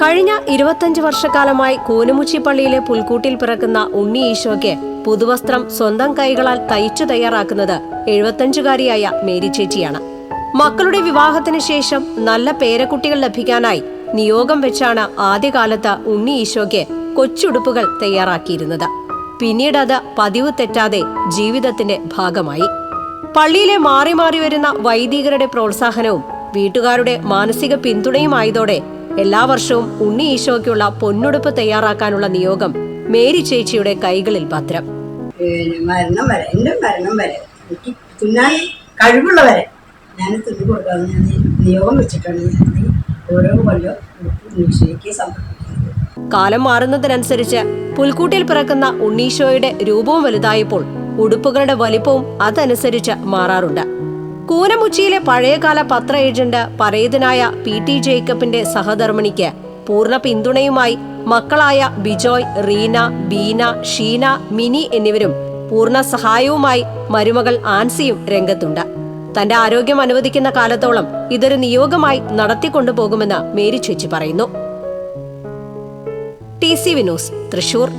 കഴിഞ്ഞ ഇരുപത്തഞ്ച് വർഷക്കാലമായി കൂനമുച്ചി പള്ളിയിലെ പുൽക്കൂട്ടിൽ പിറക്കുന്ന ഉണ്ണി ഈശോയ്ക്ക് പുതുവസ്ത്രം സ്വന്തം കൈകളാൽ തയ്ച്ചു തയ്യാറാക്കുന്നത് എഴുപത്തഞ്ചുകാരിയായ മേരി ചേച്ചിയാണ്. മക്കളുടെ വിവാഹത്തിന് ശേഷം നല്ല പേരക്കുട്ടികൾ ലഭിക്കാനായി നിയോഗം വെച്ചാണ് ആദ്യകാലത്ത് ഉണ്ണി ഈശോയ്ക്ക് കൊച്ചുടുപ്പുകൾ തയ്യാറാക്കിയിരുന്നത്. പിന്നീട് അത് പതിവ് തെറ്റാതെ ജീവിതത്തിന്റെ ഭാഗമായി. പള്ളിയിലെ മാറി മാറി വരുന്ന വൈദികരുടെ പ്രോത്സാഹനവും വീട്ടുകാരുടെ മാനസിക പിന്തുണയുമായതോടെ എല്ലാ വർഷവും ഉണ്ണി ഈശോയ്ക്കുള്ള പൊന്നുടുപ്പ് തയ്യാറാക്കാനുള്ള നിയോഗം മേരി ചേച്ചിയുടെ കൈകളിൽ പിന്നെ മരണം വരെ എന്റെ മരണം വരെ. എനിക്ക് തുന്നാൻ കഴിവുള്ളവരെ ഞാൻ തിന്നു കൊടുക്കാമെന്ന് ഞാൻ നിയോഗം വെച്ചിട്ടാണ് ഞാൻ ഓരോ കൊല്ലം സമർപ്പിക്കുന്നത്. കാലം മാറുന്നതിനനുസരിച്ച് പുൽക്കൂട്ടിൽ പിറക്കുന്ന ഉണ്ണീശോയുടെ രൂപവും വലുതായപ്പോൾ ഉടുപ്പുകളുടെ വലിപ്പവും അതനുസരിച്ച് മാറാറുണ്ട്. കൂനമുച്ചിയിലെ പഴയകാല പത്ര ഏജന്റ് പരേതനായ പി ടി ജേക്കബിന്റെ സഹധർമ്മിണിക്ക് പൂർണ പിന്തുണയുമായി മക്കളായ ബിജോയ് റീന ബീന ഷീന മിനി എന്നിവരും പൂർണ സഹായവുമായി മരുമകൾ ആൻസിയും രംഗത്തുണ്ട്. തന്റെ ആരോഗ്യം അനുവദിക്കുന്ന കാലത്തോളം ഇതൊരു നിയോഗമായി നടത്തിക്കൊണ്ടുപോകുമെന്ന് മേരി ചേച്ചി പറയുന്നു. T C Vinos Thrissur.